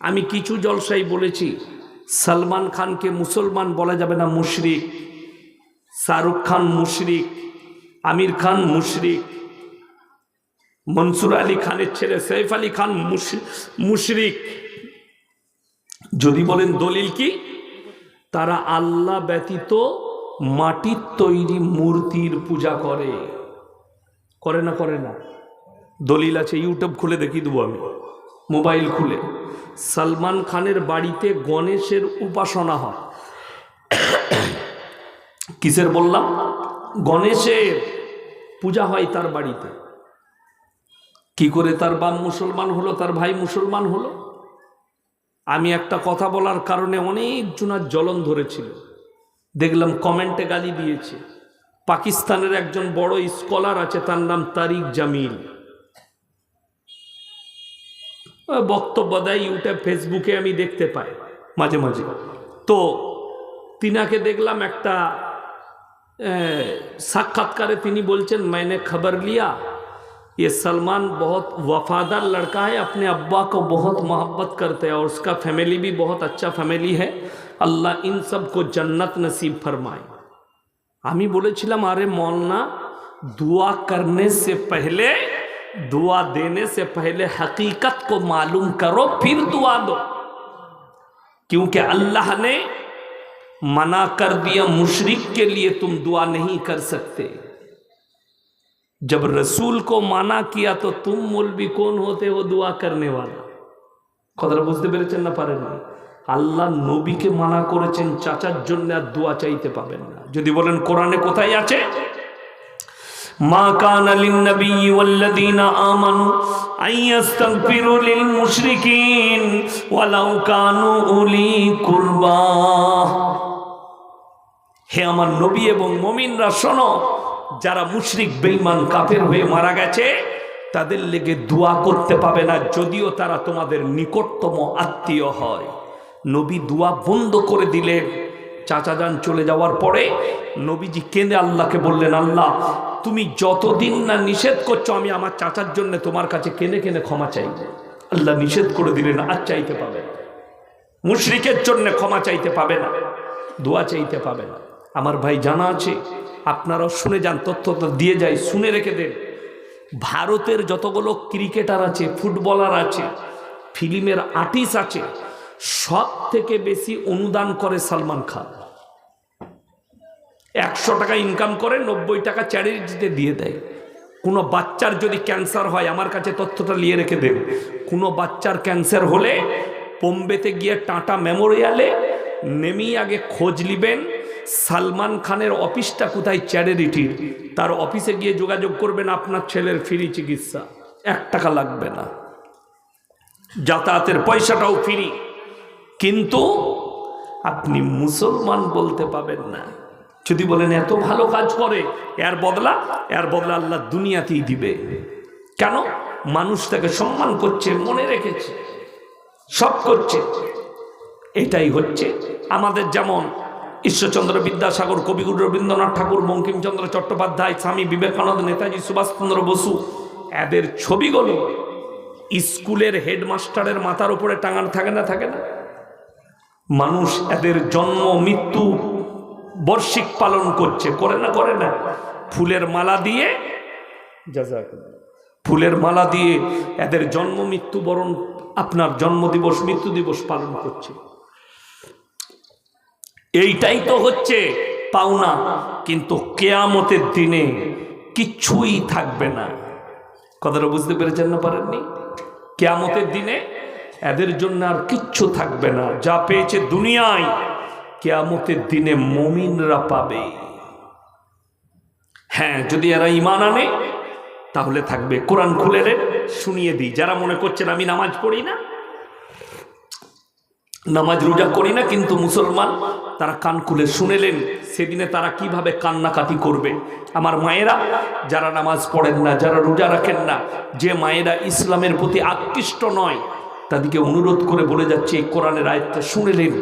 আমি কিছু জলসাই বলেছি, সালমান খানকে মুসলমান বলা যাবে না মুশরিক, শাহরুখ খান মুশরিক, আমির খান মুশরিক, মনসুর আলী খানের ছেলে সৈফ আলী খান মুশ- মুশরিক। যদি বলেন দলিল কি? তারা আল্লাহ ব্যতীত মাটির তৈরি মূর্তির পূজা করে। করে না করে না। দলিল আছে, ইউটিউব খুলে দেখিয়ে দেবো আমি। মোবাইল খুলে। সালমান খানের বাড়িতে গণেশের উপাসনা হয়। কিসের বললাম? গণেশের পূজা হয় তার বাড়িতে। কি করে তার বাপ মুসলমান হলো, তার ভাই মুসলমান হলো? আমি একটা কথা বলার কারণে অনেক জনার জ্বলন ধরেছিল। দেখলাম কমেন্টে গালি দিয়েছে। পাকিস্তানের একজন বড় স্কলার আছে, তার নাম তারিক জামিল। বক্তব্য দেয় ইউটিউব, ফেসবুকে আমি দেখতে माझे মাঝে মাঝে। তো তিনাকে দেখলাম একটা साक्षात्कार मैंने खबर लिया, ये सलमान बहुत वफादार लड़का है, अपने अब्बा को बहुत मोहब्बत करते हैं और उसका फैमिली भी बहुत अच्छा फैमिली है। अल्लाह इन सबको जन्नत नसीब फरमाए। हमी बोले अरे मौलना, दुआ करने से पहले दुआ देने से पहले हकीकत को मालूम करो फिर दुआ दो क्योंकि अल्लाह ने मना कर दिया मुशरिक के लिए तुम दुआ नहीं कर सकते जब रसूल को माना किया तो तुम मौलवी कौन होते हो दुआ करने वाला কথাটা বুঝতে পেরেছেন না পারেন না আল্লাহ নবীকে মানা করেছেন চাচার জন্য আর দোয়া চাইতে পাবেন না যদি বলেন কোরআনে কোথায় আছে কান লিন্নবী ওয়াল্লাযীনা আমানু আন ইস্তাগফিরু লিল মুশরিকিন ওয়ালাউ কানু উলি কুরবা। হে আমার নবী এবং মমিনরা, শোনো, যারা মুশরিক, বেঈমান, কাফের হয়ে মারা গেছে, তাদের লেগে দোয়া করতে পাবে না, যদিও তারা তোমাদের নিকটতম আত্মীয় হয়। নবী দোয়া বন্ধ করে দিলে চাচা যান চলে যাওয়ার পরে নবীজি কেঁদে আল্লাহকে বললেন, আল্লাহ তুমি যতদিন না নিষেধ করছ, আমি আমার চাচার জন্য তোমার কাছে কেনে কেনে ক্ষমা চাই। আল্লাহ নিষেধ করে দিলেন, আর চাইতে পাবে মুশরিকের জন্য ক্ষমা চাইতে পাবে না, দোয়া চাইতে পাবে না। আমার ভাই জানা আছে, আপনারাও শুনে যান তথ্যটা দিয়ে যায় শুনে রেখে দেন। ভারতের যতগুলো ক্রিকেটার আছে, ফুটবলার আছে, ফিল্মের আর্টিস্ট আছে সব থেকে বেশি অনুদান করে সালমান খান। একশো টাকা ইনকাম করে নব্বই টাকা চ্যারিটিতে দিয়ে দেয়। কোনো বাচ্চার যদি ক্যান্সার হয়, আমার কাছে তথ্যটা নিয়ে রেখে দেন কোনো বাচ্চার ক্যান্সার হলে বোম্বেতে গিয়ে টাটা মেমোরিয়ালে নেমেই আগে খোঁজ নিবেন, সালমান খানের অফিসটা কোথায় চ্যারিটির তার অফিসে গিয়ে যোগাযোগ করবেন, আপনার ছেলের ফ্রি চিকিৎসা। এক টাকা লাগবে না। যাতায়াতের পয়সাটাও ফ্রি কিন্তু আপনি মুসলমান বলতে পাবেন না। যদি বলেন, এত ভালো কাজ করে, এর বদলা এর বদলা আল্লাহ দুনিয়াতেই দিবে। কেন? মানুষ তাকে সম্মান করছে, মনে রেখেছে, সব করছে। এটাই হচ্ছে আমাদের যেমন ঈশ্বরচন্দ্র বিদ্যাসাগর, কবিগুরু রবীন্দ্রনাথ ঠাকুর, বঙ্কিমচন্দ্র চট্টোপাধ্যায়, স্বামী বিবেকানন্দ, নেতাজি সুভাষচন্দ্র বসু, এদের ছবিগুলো স্কুলের হেডমাস্টারের মাথার উপরে টাঙানো থাকে না থাকে না? মানুষ এদের জন্ম, মৃত্যু বর্ষিক পালন করছে করে না করে না। ফুলের মালা দিয়ে ফুলের মালা দিয়ে এদের জন্ম মৃত্যু বরণ আপনার জন্মদিবস মৃত্যু দিবস পালন করছে। এইটাই তো হচ্ছে পাওনা কিন্তু কেয়ামতের দিনে কিচ্ছুই থাকবে না। কথাটা বুঝতে পেরেছেন না পারেননি? কেয়ামতের দিনে এদের জন্য আর কিচ্ছু থাকবে না। যা পেয়েছে দুনিয়ায় কেয়ামতের দিনে মমিনরা পাবে। হ্যাঁ যদি এরা ইমান আনে, তাহলে থাকবে। কোরআন খুলে রে, শুনিয়ে দিই। যারা মনে করছেন আমি নামাজ পড়ি না, নামাজ রোজা করি না, কিন্তু মুসলমান, তারা কান খুলে শুনেলেন, সেদিনে তারা কীভাবে কান্নাকাটি করবে? আমার মায়েরা, যারা নামাজ পড়েন না, যারা রোজা রাখেন না, যে মায়েরা ইসলামের প্রতি আকৃষ্ট নয়, তাদেরকে অনুরোধ করে বলে যাচ্ছে, এই কোরআনের আয়ত্তা শুনেলেন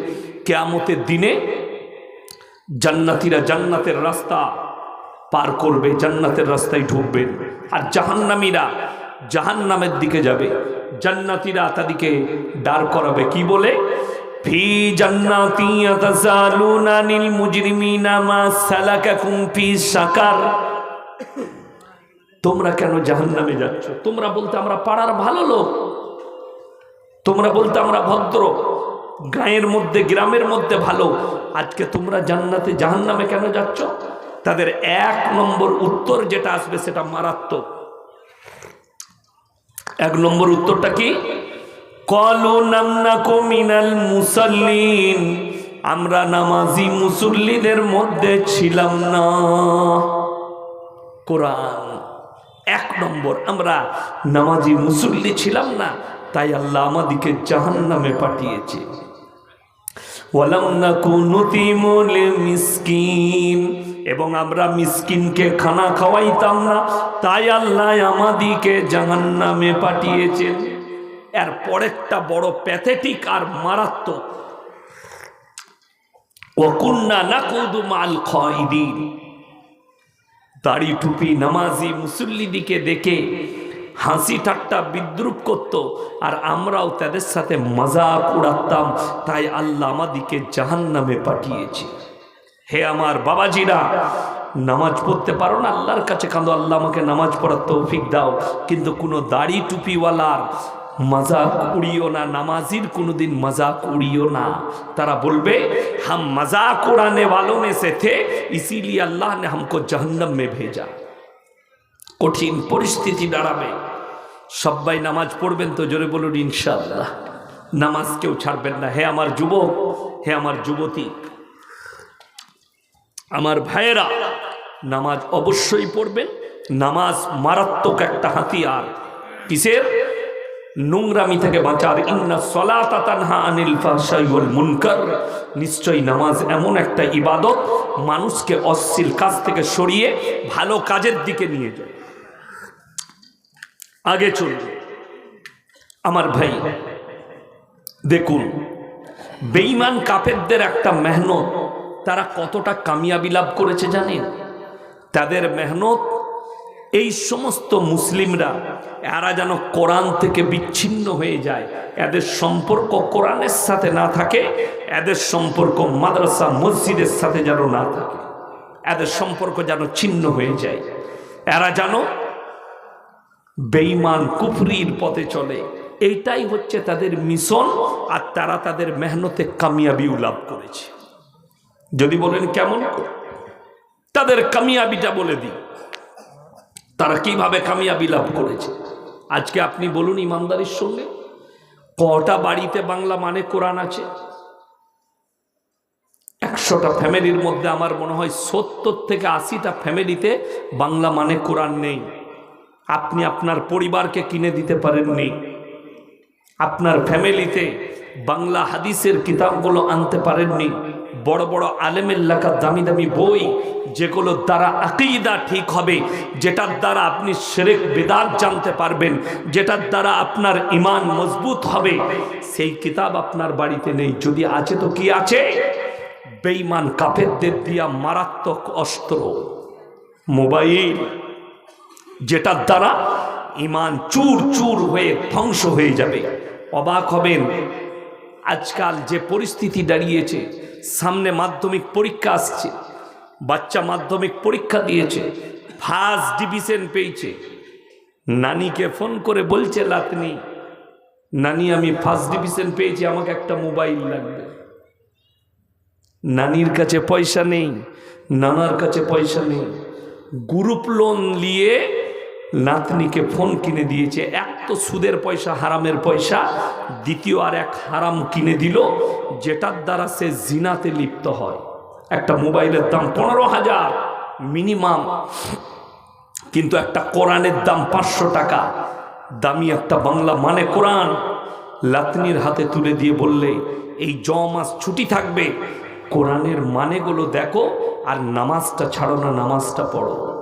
কেয়ামতের দিনে জান্নাতিরা জান্নাতের রাস্তা পার করবে, জান্নাতের রাস্তায় ঢুকবেন আর জাহান্নামীরা জাহান্নামের দিকে যাবে। জান্নাতিরা তাদেরকে দাঁড় করাবে। কি বলে? ফি সাকার তোমরা কেন জাহান্নামে যাচ্ছ? তোমরা বলতে আমরা পাড়ার ভালো লোক। তোমরা বলতে আমরা ভদ্র। গায়ের মধ্যে, গ্রামের মধ্যে ভালো। আজকে তোমরা জান্নাতে, জাহান্নামে কেন যাচ্ছ? তাদের এক নম্বর উত্তর যেটা আসবে সেটা মারাত্মক। এক নম্বর উত্তরটা কি? কলু নামনা কমিনাল মুসল্লিন, আমরা নামাজি মুসল্লিদের মধ্যে ছিলাম না। কোরআন এক নম্বর, আমরা নামাজি মুসল্লি ছিলাম না, তাই আল্লাহ আমাদিকে জাহান নামে পাঠিয়েছে। মিসকিন। এবং আমরা মিসকিনকে খানা খাওয়াইতাম না, তাই আল্লাহ আমাদিকে জাহান্নামে পাঠিয়েছেন। এর পরেরটা বড় প্যাথেটিক আর মারাত্মক। ওকুন্না মাল খাইদিন। দাড়ি টুপি নামাজি মুসল্লিদিকে দেখে হাসি ঠাট্টা বিদ্রুপ করত আর আমরাও তাদের সাথে মজাক উড়াতাম তাই আল্লাহ আমাদিকে জাহান নামে পাঠিয়েছে হে আমার বাবাজিরা নামাজ পড়তে পারো না আল্লাহর কাছে কাঁদো আল্লাহ আমাকে নামাজ পড়ার তৌফিক দাও কিন্তু কোনো দাড়ি টুপিওয়ালার মজাক উড়িও না নামাজির কোনোদিন মজাক উড়িও না তারা বলবে हम मजाक उड़ाने वालों में से थे इसीलिए अल्लाह ने हमको जहन्नम में भेजा কঠিন পরিস্থিতি দাঁড়াবে। সবাই নামাজ পড়বেন তো জোরে বলুন, ইনশাআল্লাহ। নামাজ কেউ ছাড়বেন না। হে আমার যুবক, হে আমার যুবতী, আমার ভাইয়েরা, নামাজ অবশ্যই পড়বেন। নামাজ মারাত্মক একটা হাতিয়ার। কিসের? নোংরামি থেকে বাঁচার। ইন্না সলাতা তানহা আনিল ফাহশাই ওয়াল মুনকার। নিশ্চয়ই নামাজ এমন একটা ইবাদত, মানুষকে অশ্লীল কাজ থেকে সরিয়ে ভালো কাজের দিকে নিয়ে যায়। আগে চলবে আমার ভাই, দেখুন, বেঈমান কাফেরদের একটা মেহনত, তারা কতটা কামিয়াবি লাভ করেছে জানেন? তাদের মেহনত, এই সমস্ত মুসলিমরা, এরা যেন কোরআন থেকে বিচ্ছিন্ন হয়ে যায়। এদের সম্পর্ক কোরআনের সাথে না থাকে, এদের সম্পর্ক মাদ্রাসা, মসজিদের সাথে যেন না থাকে। এদের সম্পর্ক যেন ছিন্ন হয়ে যায়। এরা যেন বেঈমান কুফরির পথে চলে। এইটাই হচ্ছে তাদের মিশন, আর তারা তাদের মেহনতে কামিয়াবিও লাভ করেছে। যদি বলেন কেমন তাদের কামিয়াবিটা বলে দিই। তারা কীভাবে কামিয়াবি লাভ করেছে? আজকে আপনি বলুন ইমানদারির সঙ্গে, কটা বাড়িতে বাংলা মানে কোরআন আছে? একশোটা ফ্যামিলির মধ্যে আমার মনে হয় সত্তর থেকে আশিটা ফ্যামিলিতে বাংলা মানে কোরআন নেই। আপনি আপনার পরিবারকে কিনে দিতে পারেননি। আপনার ফ্যামিলিতে বাংলা হাদিসের কিতাবগুলো আনতে পারেননি। বড় বড় আলেমের লেখা দামি দামি বই যেগুলোর দ্বারা আকিদা ঠিক হবে, যেটার দ্বারা আপনি সেরেক বেদাত জানতে পারবেন, যেটার দ্বারা আপনার ইমান মজবুত হবে, সেই কিতাব আপনার বাড়িতে নেই। যদি আছে তো কি আছে? বেঈমান কাফেরদের দিয়া মারাত্মক অস্ত্র। মোবাইল যেটার দ্বারা ইমান চুর চুর হয়ে ধ্বংস হয়ে যাবে। অবাক হবেন, আজকাল যে পরিস্থিতি দাঁড়িয়েছে, সামনে মাধ্যমিক পরীক্ষা আসছে, বাচ্চা মাধ্যমিক পরীক্ষা দিয়েছে, ফার্স্ট ডিভিশন পেয়েছে। নানিকে ফোন করে বলছে, লাতনি, নানি, আমি ফার্স্ট ডিভিশন পেয়েছি, আমাকে একটা মোবাইল লাগবে। নানির কাছে পয়সা নেই, নানার কাছে পয়সা নেই। গ্রুপ লোন নিয়ে নাতনিকে ফোন কিনে দিয়েছে। এক তো সুদের পয়সা, হারামের পয়সা। দ্বিতীয় আর এক হারাম কিনে দিল, যেটার দ্বারা সে জিনাতে লিপ্ত হয়। একটা মোবাইলের দাম পনেরো হাজার, মিনিমাম। কিন্তু একটা কোরআনের দাম পাঁচশো টাকা। দামি একটা বাংলা মানে কোরআন। লাতনির হাতে তুলে দিয়ে বললে, এই জ মাস ছুটি থাকবে। কোরআনের মানেগুলো দেখো আর নামাজটা ছাড়ো না, নামাজটা পড়ো।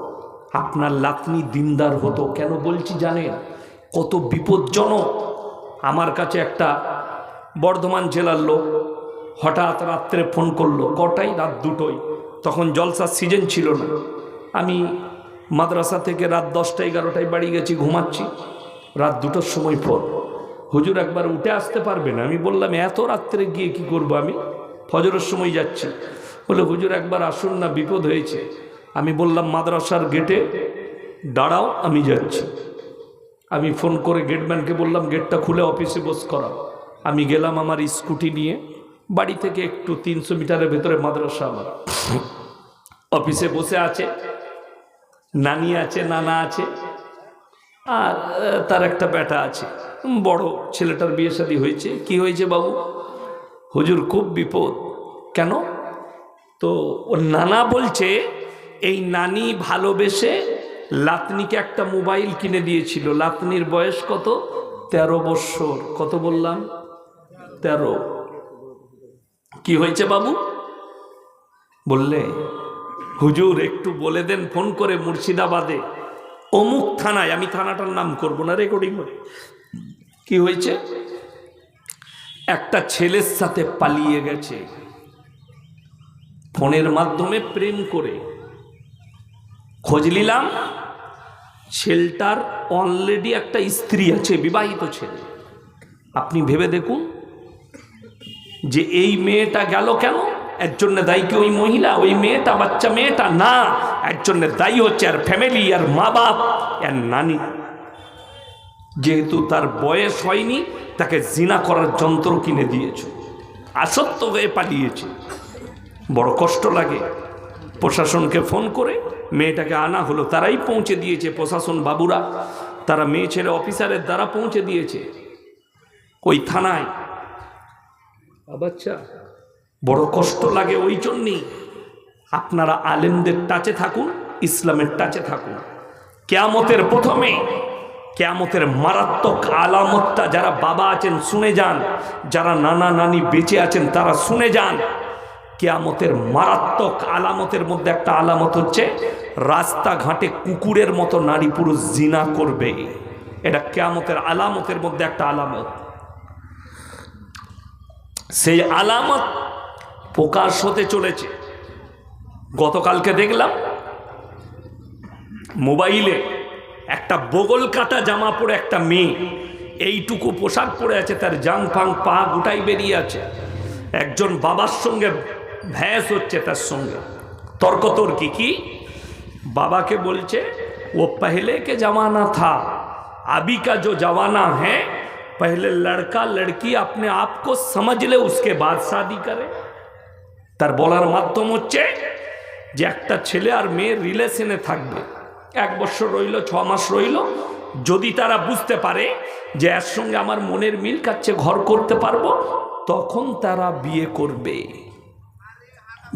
আপনার লাতনি দিনদার হতো। কেন বলছি জানেন? কত বিপজ্জনক। আমার কাছে একটা বর্ধমান জেলার লোক হঠাৎ রাত্রে ফোন করল, কটাই? রাত দুটোই। তখন জলসার সিজন ছিল না। আমি মাদ্রাসা থেকে রাত দশটা এগারোটায় বাড়ি গেছি, ঘুমাচ্ছি। রাত দুটোর সময় ফোন। হুজুর একবার উঠে আসতে পারবে না। আমি বললাম, এত রাত্রে গিয়ে কি করব আমি? ফজরের সময় যাচ্ছি। বলে, হুজুর একবার আসুন না, বিপদ হয়েছে। আমি বললাম, মাদ্রাসার গেটে দাঁড়াও, আমি যাচ্ছি। আমি ফোন করে গেটম্যানকে বললাম গেটটা খুলে অফিসে বস, করাও। আমি গেলাম আমার স্কুটি নিয়ে, বাড়ি থেকে একটু তিনশো মিটারের ভেতরে মাদ্রাসা আমার। অফিসে বসে আছে, নানি আছে, নানা আছে, আর তার একটা ব্যাটা আছে। বড় ছেলেটার বিয়ে শাদী হয়েছে। কি হয়েছে বাবু? হুজুর, খুব বিপদ। কেন? তো, ওর নানা বলছে এই নানি ভালোবেসে লাতনিকে একটা মোবাইল কিনে দিয়েছিল। লাতনির বয়স কত? তেরো বৎসর কত বললাম? তেরো। কি হয়েছে বাবু? বললে, হুজুর, একটু বলে দেন, ফোন করে মুর্শিদাবাদে। অমুক থানায়, আমি থানাটার নাম করব না রেকর্ডিং করে। কি হয়েছে? একটা ছেলের সাথে পালিয়ে গেছে। ফোনের মাধ্যমে প্রেম করে। খোঁজ নিলাম, ছেলেটার অলরেডি একটা স্ত্রী আছে, বিবাহিত ছেলে। আপনি ভেবে দেখুন যে এই মেয়েটা গেল কেন? এর জন্য দায়ী কি ওই মহিলা? ওই মেয়েটা বাচ্চা, মেয়েটা না। এর জন্য দায়ী হচ্ছে আর ফ্যামিলি আর মা বাপ আর নানি। যেহেতু তার বয়স হয়নি, তাকে জিনা করার যন্ত্র কিনে দিয়েছ। আসক্ত হয়ে পালিয়েছে। বড় কষ্ট লাগে। প্রশাসনকে ফোন করে মেয়েটাকে আনা হলো, তারাই পৌঁছে দিয়েছে প্রশাসন বাবুরা। তারা মেয়ে ছেলে অফিসারের দ্বারা পৌঁছে দিয়েছে। ওই থানায়। বাচ্চা বড় কষ্ট লাগে ওই জন্যেই। আপনারা আলেমদের টাচে থাকুন, ইসলামের টাচে থাকুন। কেয়ামতের প্রথমে, কেয়ামতের মারাত্মক আলামতটা যারা বাবা আছেন, শুনে যান। যারা নানা নানি বেঁচে আছেন, তারা শুনে যান। কেয়ামতের মারাত্মক আলামতের মধ্যে একটা আলামত হচ্ছে, রাস্তাঘাটে কুকুরের মতো নারী পুরুষ জিনা করবে। এটা কেয়ামতের আলামতের মধ্যে একটা আলামত। সেই আলামত প্রকাশ হতে চলেছে। গতকালকে দেখলাম, মোবাইলে একটা বগল কাটা জামা পরে একটা মেয়ে, এইটুকু পোশাক পরে আছে, তার জাং ফাং পা গোটাই বেরিয়ে আছে। একজন বাবার সঙ্গে ভ্যাস হচ্ছে তার সঙ্গে তর্কতর্কি কি বাবাকে বলছে वो पहले के जमाना था अभी का जो जमाना है पहले लड़का लड़की अपने आप को समझ ले उसके बाद शादी करे তার বলার মাধ্যম হচ্ছে যে একটা ছেলে আর মেয়ের রিলেশনে থাকবে এক বছর রইল ছ মাস রইল যদি তারা বুঝতে পারে যে এর সঙ্গে আমার মনের মিল কাচ্ছে ঘর করতে পারবো তখন তারা বিয়ে করবে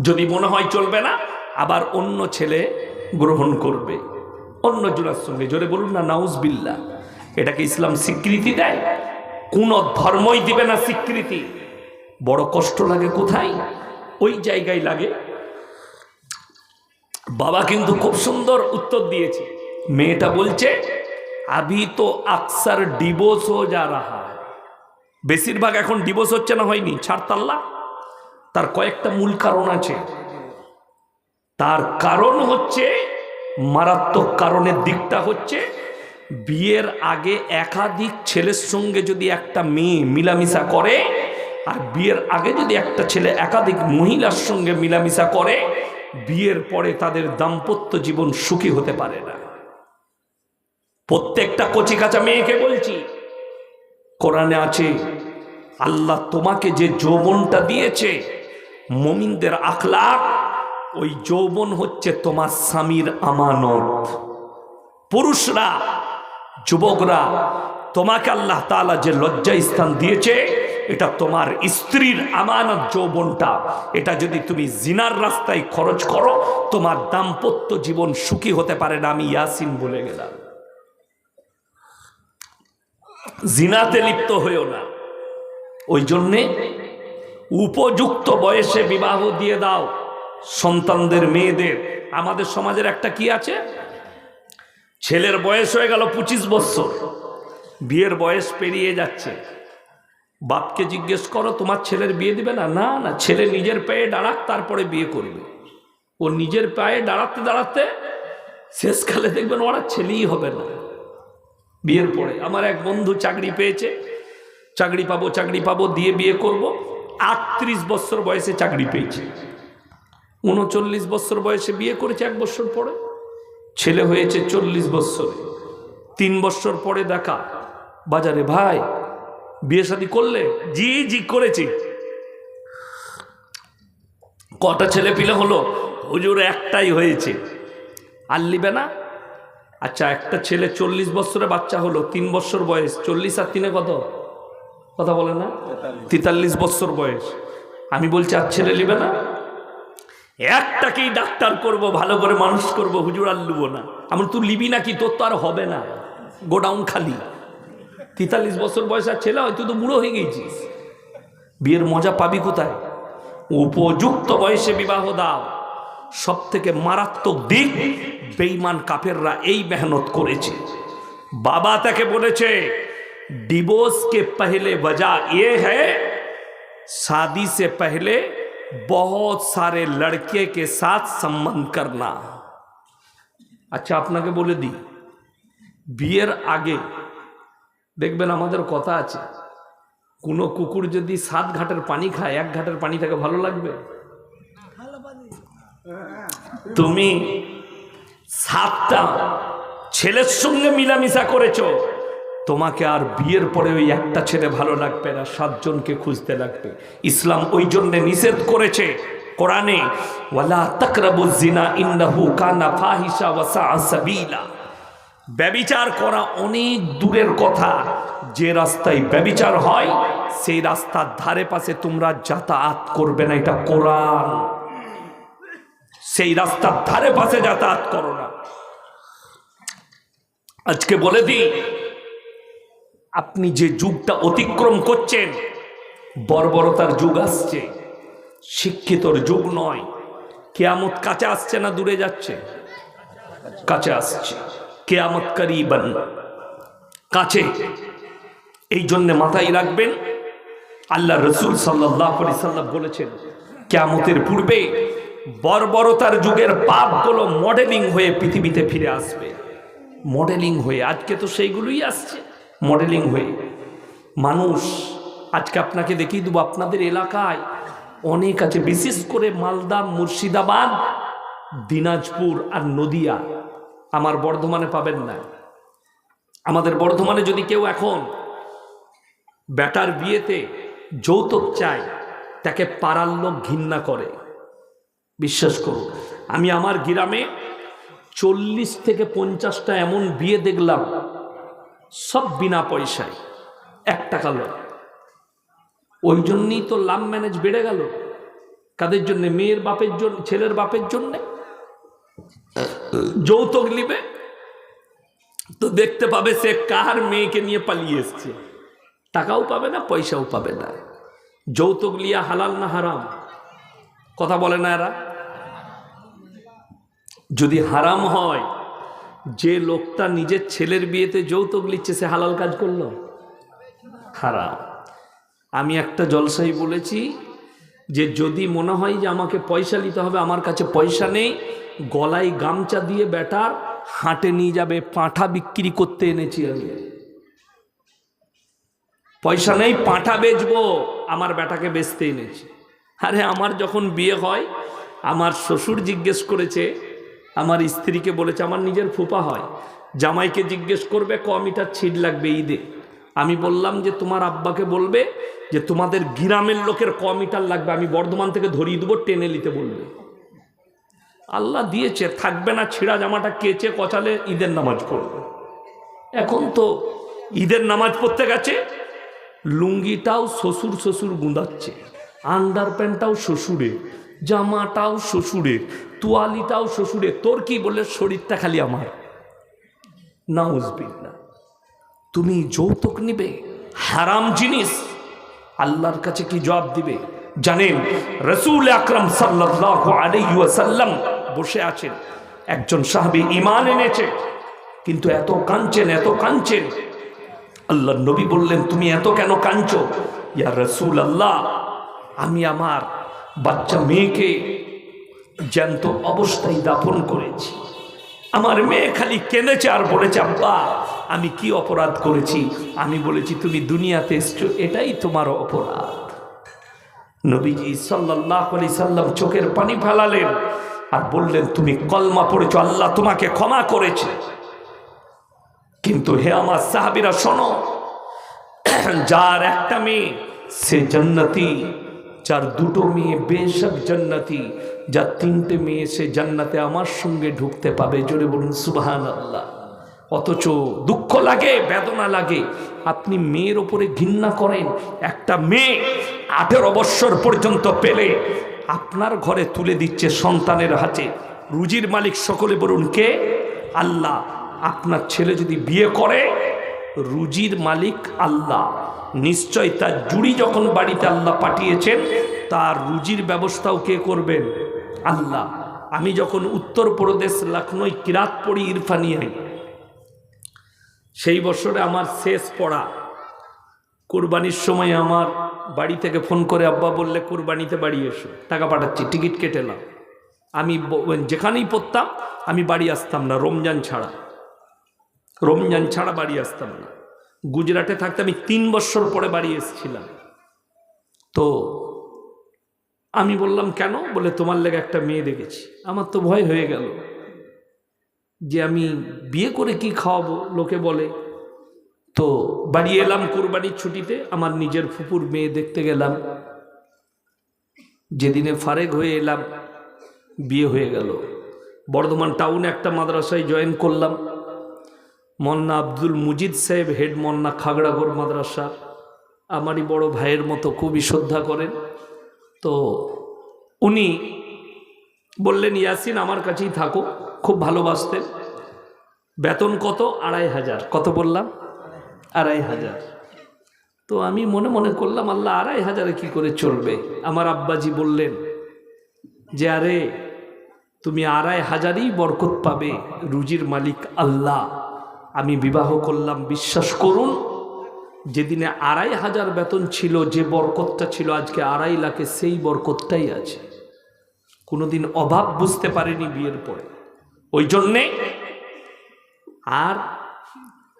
যদি মনে হয় চলবে না, আবার অন্য ছেলে গ্রহণ করবে। অন্য জোড়ার সঙ্গে। জোরে বলুন না নাউজ বিল্লা এটাকে ইসলাম স্বীকৃতি দেয়? কোন ধর্মই দিবে না স্বীকৃতি। বড় কষ্ট লাগে কোথায়? ওই জায়গায় লাগে। বাবা কিন্তু খুব সুন্দর উত্তর দিয়েছে। মেয়েটা বলছে, আবি তো আকসার ডিভোর্স হো যা রাহা। বেশিরভাগ এখন ডিভোর্স হচ্ছে না হয়নি। ছাড়তাল্লা তার কয়েকটা মূল কারণ আছে। তার কারণ হচ্ছে, মারাত্মক কারণের দিকটা হচ্ছে, বিয়ের আগে একাধিক ছেলের সঙ্গে যদি একটা মেয়ে মিলামিশা করে, আর বিয়ের আগে যদি একটা ছেলে একাধিক মহিলার সঙ্গে মিলামিশা করে, বিয়ের পরে তাদের দাম্পত্য জীবন সুখী হতে পারে না। প্রত্যেকটা কচি কাঁচা মেয়েকে বলছি, কোরআনে আছে, আল্লাহ তোমাকে যে যৌবনটা দিয়েছে মমিনদের আখলাক, ওই যৌবন হচ্ছে তোমার স্বামীর আমানত। পুরুষরা, যুবকরা, তোমাকে আল্লাহ তাআলা যে লজ্জা স্থান দিয়েছে, এটা তোমার স্ত্রীর আমানত যৌবনটা। এটা যদি তুমি জিনার রাস্তায় খরচ করো, তোমার দাম্পত্য জীবন সুখী হতে পারে না, আমি ইয়াসিন বলে গেলাম। জিনাতে লিপ্ত হয়েও না। ওই জন্যে উপযুক্ত বয়সে বিবাহ দিয়ে দাও। সন্তানদের, মেয়েদের। আমাদের সমাজের একটা কি আছে? ছেলের বয়স হয়ে গেল পঁচিশ বছর। বিয়ের বয়স পেরিয়ে যাচ্ছে। বাপকে জিজ্ঞেস করো, তোমার ছেলের বিয়ে দিবে না? না না, ছেলে নিজের পায়ে দাঁড়াক, তারপরে বিয়ে করবে। ও নিজের পায়ে দাঁড়াতে দাঁড়াতে শেষকালে দেখবেন ওরা ছেলেই হবে না। বিয়ের পরে আমার এক বন্ধু চাকরি পেয়েছে। চাকরি পাবো চাকরি পাবো, দিয়ে বিয়ে করব। আটত্রিশ বছর বয়সে চাকরি পেয়েছে। উনচল্লিশ বছর বয়সে বিয়ে করেছে এক বছর পরে। ছেলে হয়েছে চল্লিশ বছরে। তিন বছর পরে দেখা। বাজারে, ভাই, বিয়ে শাদী করলে? জি জি, করেছি। কটা ছেলে পিলে হলো? হুজুর, একটাই হয়েছে। আর লিবে না? আচ্ছা একটা ছেলে চল্লিশ বছরে বাচ্চা হলো, তিন বছর বয়স, চল্লিশ আর তিনে কত? কথা বলে না? তেতাল্লিশ বছর বয়স। আমি বলছি, আর ছেলে নিবে না? একটাকেই ডাক্তার করব, ভালো করে মানুষ করব, হুজুর আর লুবো না। আমার তুই লিবি নাকি? তোর তো আর হবে না। গোডাউন খালি। তেতাল্লিশ বছর বয়স আর ছেলে হয়তো তো বুড়ো হয়ে গেছিস। বিয়ের মজা পাবি কোথায়? উপযুক্ত বয়সে বিবাহ দাও। সব থেকে মারাত্মক দিক, বেঈমান কাফেররা এই মেহনত করেছে। বাবা তাকে বলেছে डिवोर्स के पहले वजह ये है शादी से पहले बहुत सारे लड़के के साथ संबंध करना আচ্ছা আপনাকে বলে দিই বিয়ের আগে দেখবেন আমাদের কথা আছে কোনো কুকুর যদি সাত ঘাটের পানি খায় এক ঘাটের পানি তাকে ভালো লাগবে তুমি সাতটা ছেলের সঙ্গে মিলামিশা করেছো তোমাকে আর বিয়ের পরে ওই একটা ছেলে ভালো লাগবে না, সাতজনকে খুঁজতে লাগবে। ইসলাম ওই জন্য নিষেধ করেছে কোরআনে, ওয়ালা তাকরাবু জিনা ইন্নাহু কানা সাবিলা। ব্যবিচার করা অনেক দূরের কথা। যে রাস্তায় ব্যবিচার হয়, সেই রাস্তার ধারে পাশে তোমরা যাতায়াত করবে না, এটা কোরআন। সেই রাস্তার ধারে পাশে যাতায়াত করো না। আজকে বলে দিই আপনি যে যুগটা অতিক্রম করছেন, বর্বরতার যুগ আসছে, শিক্ষিতর যুগ নয়। কেয়ামত কাছে আসছে না, দূরে যাচ্ছে? কাছে আসছে। কেয়ামত করিবান। কাছে। এই জন্যে মাথায় রাখবেন আল্লাহ রসুল সাল্লাহ বলেছেন, কেয়ামতের পূর্বে বর্বরতার যুগের পাপগুলো মডেলিং হয়ে পৃথিবীতে ফিরে আসবে। মডেলিং হয়ে আজকে তো সেইগুলোই আসছে। মডেলিং হয়ে। মানুষ, আজকে আপনাকে দেখিয়ে দেবো আপনাদের এলাকায় অনেক আছে, বিশেষ করে মালদা, মুর্শিদাবাদ, দিনাজপুর আর নদিয়া। আমার বর্ধমানে পাবেন না। আমাদের বর্ধমানে যদি কেউ এখন ব্যাটার বিয়েতে যৌতুক চায়, তাকে পাড়ার লোক ঘৃণা করে। বিশ্বাস করুন, আমি আমার গ্রামে চল্লিশ থেকে পঞ্চাশটা এমন বিয়ে দেখলাম। সব বিনা পয়সায় এক টাকা লোক ওই জন্যই তো লাভ ম্যানেজ বেড়ে গেল। কাদের জন্য? মেয়ের বাপের জন্য ছেলের বাপের জন্য? যৌতুক নিবে? তো দেখতে পাবে সে কার মেয়েকে নিয়ে পালিয়ে এসছে। টাকাও পাবে না, পয়সাও পাবে না। যৌতুক লিয়া হালাল না হারাম? কথা বলে না এরা? যদি হারাম হয় যে লোকটা নিজের ছেলের বিয়েতে যৌতুক লিচ্ছে সে হালাল কাজ করল? হারাম। আমি একটা জলসাই বলেছি যে যদি মনে হয় যে আমাকে পয়সা নিতে হবে, আমার কাছে পয়সা নেই, গলায় গামছা দিয়ে বেটার হাঁটে নিয়ে যাবে, পাঁঠা বিক্রি করতে এনেছি আমি। পয়সা নেই, পাঁঠা বেচবো, আমার বেটাকে বেচতে এনেছি। আরে, আমার যখন বিয়ে হয়, আমার শ্বশুর জিজ্ঞেস করেছে আমার স্ত্রীকে বলেছে, আমার নিজের ফুপা হয়। জামাইকে জিজ্ঞেস করবে, ক মিটার ছিট লাগবে ঈদে? আমি বললাম যে, তোমার আব্বাকে বলবে যে, তোমাদের গ্রামের লোকের ক মিটার লাগবে, আমি বর্ধমান থেকে ধরিয়ে দেবো, টেনে নিতে বলবে। আল্লাহ দিয়েছে, থাকবে না, ছিঁড়া জামাটা কেচে কচালে ঈদের নামাজ পড়বে। এখন তো ঈদের নামাজ পড়তে গেছে, লুঙ্গিটাও শ্বশুর শ্বশুর গুঁদাচ্ছে আন্ডার প্যান্টটাও শ্বশুরের, জামাটাও শ্বশুরের তোয়ালিটাও শ্বশুরে তোর কি বলে শরীরটা খালি আমার। নাউজবিল্লা তুমি যৌতুক নিবে, হারাম জিনিস। আল্লাহর কাছে কি জবাব দিবে? জানেন, রসুল আকরম সাল্লাল্লাহু আলাইহি বসে আছেন। একজন সাহাবী ইমান এনেছে, কিন্তু এত কাঁদছেন এত কাঁদছেন। আল্লাহ নবী বললেন, তুমি এত কেন কাঁদছো? ইয়া রসুল আল্লাহ আমি আমার বাচ্চা মেয়েকে জ্যান্ত অবস্থায় দাফন করেছি। আমার মেয়ে খালি কেঁদেছে আর বলেছে, আব্বা, আমি কি অপরাধ করেছি? আমি বলেছি, তুমি দুনিয়াতে এসছো, এটাই তোমার অপরাধ। নবীজি সাল্লাহ আলি সাল্লাম চোখের পানি ফেলালেন আর বললেন, তুমি কলমা পড়েছ, আল্লাহ তোমাকে ক্ষমা করেছে। কিন্তু হে আমার সাহাবিরা, শোনো, যার একটা মেয়ে, সে জান্নাতি, যার দুটো মেয়ে বেশক জান্নাতি যার তিনটে মেয়ে সে জান্নাতে আমার সঙ্গে ঢুকতে পাবে। জোরে বলুন সুবাহান আল্লাহ অথচ দুঃখ লাগে, বেদনা লাগে। আপনি মেয়ের ওপরে ঘৃণা করেন। একটা মেয়ে আঠেরো বৎসর পর্যন্ত পেলে আপনার ঘরে তুলে দিচ্ছে সন্তানের হাতে। রুজির মালিক সকলে বলুন, কে? আল্লাহ। আপনার ছেলে যদি বিয়ে করে, রুজির মালিক আল্লাহ। নিশ্চয় তার জুড়ি যখন বাড়িতে আল্লাহ পাঠিয়েছেন, তার রুজির ব্যবস্থাও কে করবেন? আল্লাহ, আমি যখন উত্তরপ্রদেশ লখনৌ কিরাত পড়ি ইরফানিয়ায় সেই বছরে আমার শেষ পড়া, কোরবানির সময় আমার বাড়ি থেকে ফোন করে আব্বা বললে, কোরবানিতে বাড়ি এসো। টাকা পাঠাচ্ছি, টিকিট কেটে নাও। আমি যেখানেই পড়তাম, আমি বাড়ি আসতাম না, রমজান ছাড়া। রমজান ছাড়া বাড়ি আসতাম না। গুজরাটে থাকতে আমি তিন বছর পরে বাড়ি এসেছিলাম। তো আমি বললাম, কেন? বলে, তোমার লেগে একটা মেয়ে দেখেছি। আমার তো ভয় হয়ে গেল যে আমি বিয়ে করে কি খাওয়াবো, লোকে বলে। তো বাড়ি এলাম কুরবানির ছুটিতে, আমার নিজের ফুপুর মেয়ে দেখতে গেলাম। যেদিনে ফারেক হয়ে এলাম, বিয়ে হয়ে গেল। বর্ধমান টাউনে একটা মাদ্রাসায় জয়েন করলাম। মন্না আব্দুল মুজিদ সাহেব, হেড মন্না খাগড়াগড় মাদ্রাসা। আমারই বড় ভাইয়ের মতো খুবই শ্রদ্ধা করেন। তো উনি বললেন, ইয়াসিন, আমার কাছেই থাকো, খুব ভালোবাসতেন। বেতন কত? আড়াই হাজার। কত বললাম? আড়াই হাজার। তো আমি মনে মনে করলাম, আল্লাহ, আড়াই হাজারে কি করে চলবে? আমার আব্বাজি বললেন, যে আরে, তুমি আড়াই হাজারই বরকত পাবে, রুজির মালিক আল্লাহ। আমি বিবাহ করলাম, বিশ্বাস করুন যেদিনে আড়াই হাজার বেতন ছিল, যে বরকতটা ছিল, আজকে আড়াই লাখে সেই বরকতটাই আছে। কোনোদিন অভাব বুঝতে পারেনি বিয়ের পরে। ওই জন্যে আর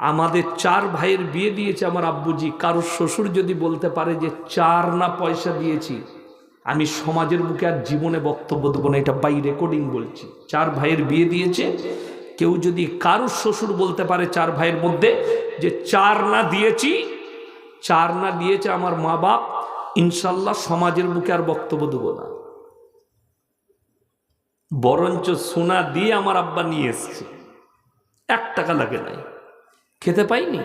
আমাদের চার ভাইয়ের বিয়ে দিয়েছে আমার আব্বুজি। কারোর শ্বশুর যদি বলতে পারে যে চার না পয়সা দিয়েছি, আমি সমাজের মুখে আর জীবনে বক্তব্য দেবো না, এটা বাই রেকর্ডিং বলছি। চার ভাইয়ের বিয়ে দিয়েছে, কেউ যদি কারোর শ্বশুর বলতে পারে চার ভাইয়ের মধ্যে যে চার না দিয়েছি চার না দিয়েছে আমার মা বাপ, ইনশাল্লাহ সমাজের মুখে আর বক্তব্য দেবো না। বরঞ্চ সোনা দিয়ে আমার আব্বা নিয়ে এসছে। এক টাকা লাগে নাই। খেতে পাইনি?